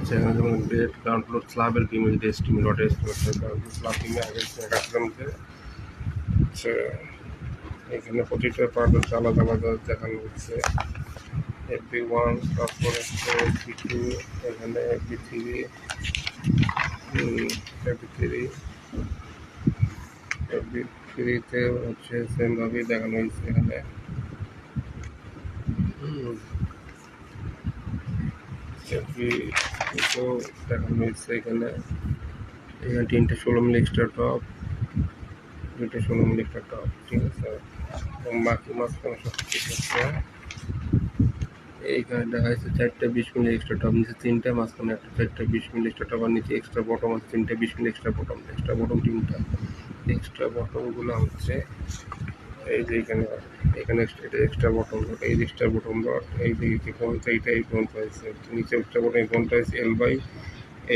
আচ্ছা এখানে যেমন গ্রেড গ্রাউন্ড ফ্লোর স্ল্যাবের বিম যদি এস্টিমেট ওটা এস্টিমেট এখানে প্রতিটা পার্ট হচ্ছে আলাদা আলাদা দেখানো হচ্ছে। এফবি ওয়ান তারপর হচ্ছে এফবি টু এখানে FB three FB three FB থ্রিতে হচ্ছে সেমভাবেই দেখানো হয়েছে এখানে। এফবি তো দেখানো হয়েছে এখানে এখানে তিনটে ষোলো মিলি এক্সট্রা টপ দুইটা ষোলো মিলি একটা টপ ঠিক আছে? এবং বাকি মাঝখানে সব ঠিক আছে এইখানে দেখা যাচ্ছে চারটা বিশ মিলি এক্সট্রা টপ নিচে তিনটা, মাঝখানে একটা চারটা বিশ মিলি এক্সট্রা টপ আর নিচে এক্সট্রা বটম আছে, তিনটা বিশ milli extra bottom extra bottom তিনটা এক্সট্রা বটমগুলো হচ্ছে এই যে এখানে এখানে এটা এক্সট্রা বটম এই এক্সট্রা বটম ডট এই যে যে পর্যন্ত এইটা এই পর্যন্ত হয়েছে। নিচে এক্সট্রা বটম এই পর্যন্ত এল বাই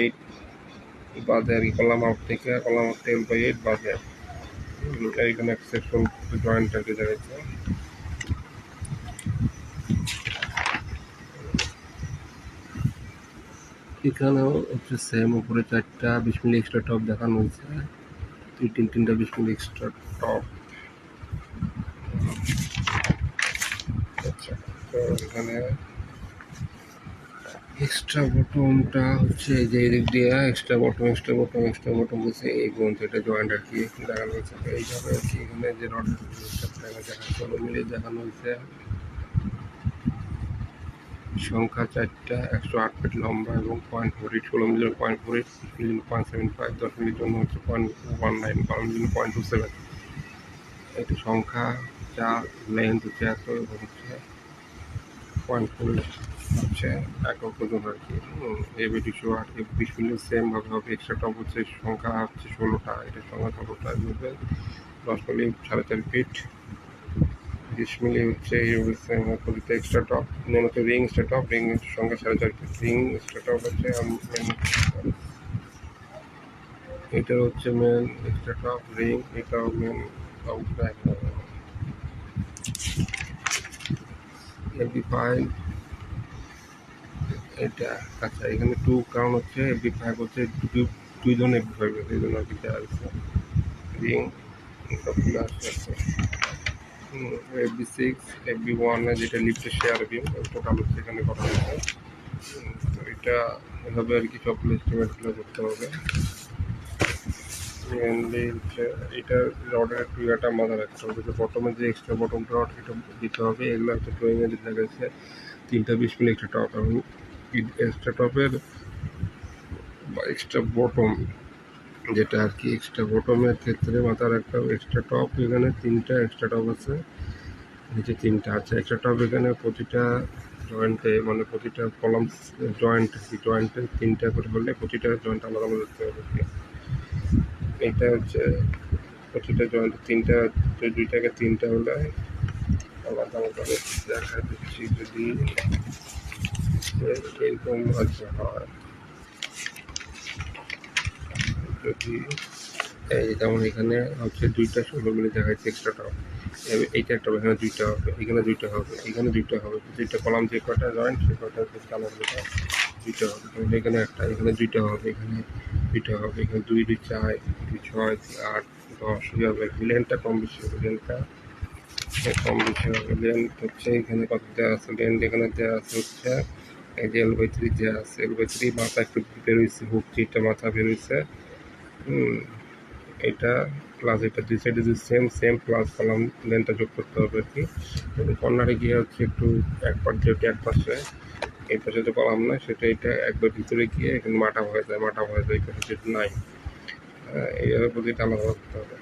এইট বাদে আর কি কলাম আউট থেকে, column out L by eight বাদে এইখানে একটা সেকশন জয়েন্ট আর দেখাচ্ছে এখানেও হচ্ছে সেম উপরে চারটা বিশ মিলি এক্সট্রা টপ দেখানো হয়েছে। তিন, তিনটা বিশ মিলি এক্সট্রা টপ এখানে এক্সট্রা বটমটা হচ্ছে যে এদিক দিয়ে extra bottom extra bottom extra bottom হচ্ছে এই এটা জয়েন্ট আর কি দেখানো হয়েছে। এইভাবে আর কি এখানে যে রডের দেখা ষোলো মিলিয়ে দেখানো হয়েছে। সংখ্যা চারটা, একশো আট ফিট লম্বা এবং পয়েন্ট ফোর এইট ষোলো million point four million point seven five দশ মিলির জন্য হচ্ছে পয়েন্ট ওয়ান নাইন বারো মিলিয়ন পয়েন্ট টু সেভেন এটি সংখ্যা চার লেন্থ এত এবং হচ্ছে পয়েন্ট ফোর হচ্ছে। একক ওজন আর কি এবি দুশো আট বিশ মিলিয়ন সেমভাবে হবে এক্সট্রা টপ হচ্ছে সংখ্যা হচ্ছে ষোলোটা এটার সংখ্যা ষোলোটা এভাবে দশ মিলিয়ন সাড়ে চার ফিট বিশ মিলি হচ্ছে আমার এক্সট্রা টপ মেন হচ্ছে রিং এক্সট্রা টপ রিং সঙ্গে সাড়ে চার ফিট রিং এক্সট্রা টপ হচ্ছে এটার হচ্ছে মেন এক্সট্রা টপ রিং এটাও মেন এমপি ফাইভ এটা আচ্ছা এখানে টু কাউন্ট হচ্ছে এমপি ফাইভ হচ্ছে দুইজন এমপি ফাইভ আছে, এই জন্য আর কি দেওয়া আছে রিং সবগুলো আছে এফবি সিক্স এফবি ওয়ানে যেটা লিফটে শেয়ার বিম টোটাল হচ্ছে এখানে করা হয়েছে? এটা এভাবে আর কি সবগুলো এস্টিমেটগুলো করতে হবে। এটা রডের একটু ইয়েটা মাথা রাখতে হবে যে যে এক্সট্রা রড, এটা দিতে হবে। এগুলো ড্রয়িংয়ে গেছে তিনটা বিশ এক্সট্রা টপ এক্সট্রা টপের বা এক্সট্রা বটম যেটা আর কি এক্সট্রা বটমের ক্ষেত্রে মাথা রাখতে হবে। এক্সট্রা টপ এখানে তিনটা এক্সট্রা টপ আছে, নিচে তিনটা আছে। এক্সট্রা টপ এখানে প্রতিটা জয়েন্টে মানে প্রতিটা কলাম জয়েন্ট জয়েন্টে তিনটা করে হলে প্রতিটা জয়েন্ট আলাদা আলাদা হবে। এটা হচ্ছে প্রতিটা জয়েন্ট তিনটা দুইটাকে তিনটা হলে আলাদা আলাদা দেখা দিচ্ছি যদি এরকম আচ্ছা হয়। যদি এই যেমন এখানে হচ্ছে দুইটা ষোলো মিনিট দেখাচ্ছে এক্সট্রা টপ এইটা একটা হবে, এখানে দুইটা হবে এখানে দুইটা হবে এখানে দুইটা হবে দুইটা কলাম যে কটা জয়েন্ট সে কটা কালার দুটা দুইটা হবে। তাহলে এখানে একটা এখানে দুইটা হবে এখানে দুইটা হবে এখানে দুই দুই চার দুই ছয় দুই আট দশ এইভাবে লেনটা কম বেশি হবে লেনটা কম বেশি হবে। লেন হচ্ছে এখানে কত দেওয়া আছে? লেন এখানে দেওয়া আছে হচ্ছে এই যে এল বাই থ্রি দেওয়া আছে। এল বাই থ্রি মাথা একটু বেরোইছে হুক থ্রিটা মাথা বেরোইছে হুম। এটা প্লাস এটা দুই সাইডে যদি সেম সেম প্লাস কলাম লেনটা যোগ করতে হবে আর কি। কর্নারে গিয়ে হচ্ছে একটু এক পাশ যেহেতু এক পাশে, এই পাশে যে কলাম না, সেটা এটা একবার ভিতরে গিয়ে এখানে মাটা হয়ে যায় মাটা হয়ে যায়, এই পাশে যেটা নাই। এইভাবে প্রতিটা আলাদা করতে হবে।